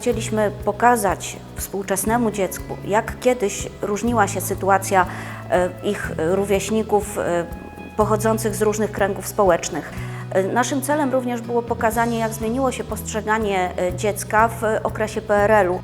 Chcieliśmy pokazać współczesnemu dziecku, jak kiedyś różniła się sytuacja e, ich rówieśników e, pochodzących z różnych kręgów społecznych. E, Naszym celem również było pokazanie, jak zmieniło się postrzeganie dziecka w okresie PRL-u.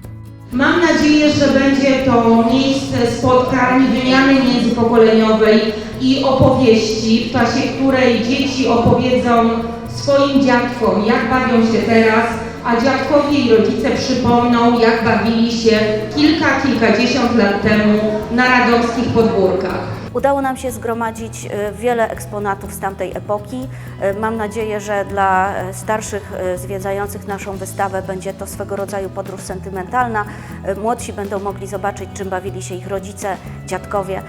Mam nadzieję, że będzie to miejsce spotkań, wymiany międzypokoleniowej i opowieści, w czasie której dzieci opowiedzą swoim dziadkom, jak bawią się teraz, a dziadkowie i rodzice przypomną, jak bawili się kilka, kilkadziesiąt lat temu na radomskich podwórkach. Udało nam się zgromadzić e, wiele eksponatów z tamtej epoki. E, Mam nadzieję, że dla e, starszych zwiedzających naszą wystawę będzie to swego rodzaju podróż sentymentalna. Młodsi będą mogli zobaczyć, czym bawili się ich rodzice, dziadkowie.